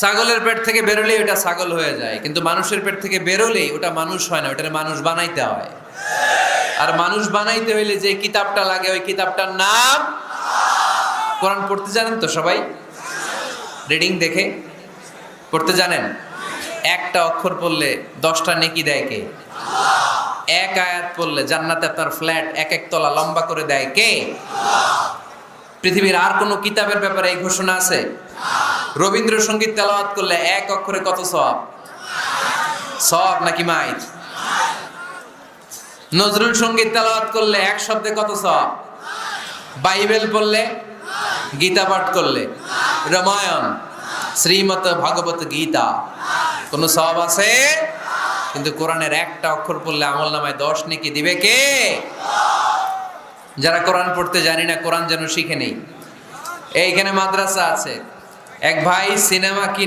ছাগলের পেট থেকে বেরোলেই ওটা ছাগল হয়ে যায়, কিন্তু মানুষের পেট থেকে বেরোলেই ওটা মানুষ হয় না, ওটার মানুষ বানাইতে হয়। আর মানুষ বানাইতে হইলে যে কিতাবটা লাগে, ওই কিতাবটার নাম কোরআন পড়তে জানেন তো সবাই? রিডিং দেখে। পড়তে জানেন? একটা অক্ষর পড়লে দশটা নেকি দেয় কে? এক আয়াত পড়লে জান্নাতে আপনার ফ্ল্যাট এক এক তলা লম্বা করে দেয় কে? পৃথিবীর আর কোনো কিতাবের ব্যাপারে এই ঘোষণা আছে? রবীন্দ্রসঙ্গীত তেলাওয়াত করলে এক অক্ষরে কত সব? সব নাকি মাইর নজরুল সংগীত তেলাওয়াত করলে এক শব্দে কত সব? বাইবেল পড়লে? গীতা পাঠ করলে? রামায়ণ? শ্রীমত ভাগবত গীতা? কোনো সব আছে? কিন্তু কোরআনের একটা অক্ষর পড়লে আমল নামায় দশ নাকি দিবে কে? যারা কোরআন পড়তে জানি না, কোরআন যেন শিখে নেই। এইখানে মাদ্রাসা আছে। এক ভাই সিনেমা কিনে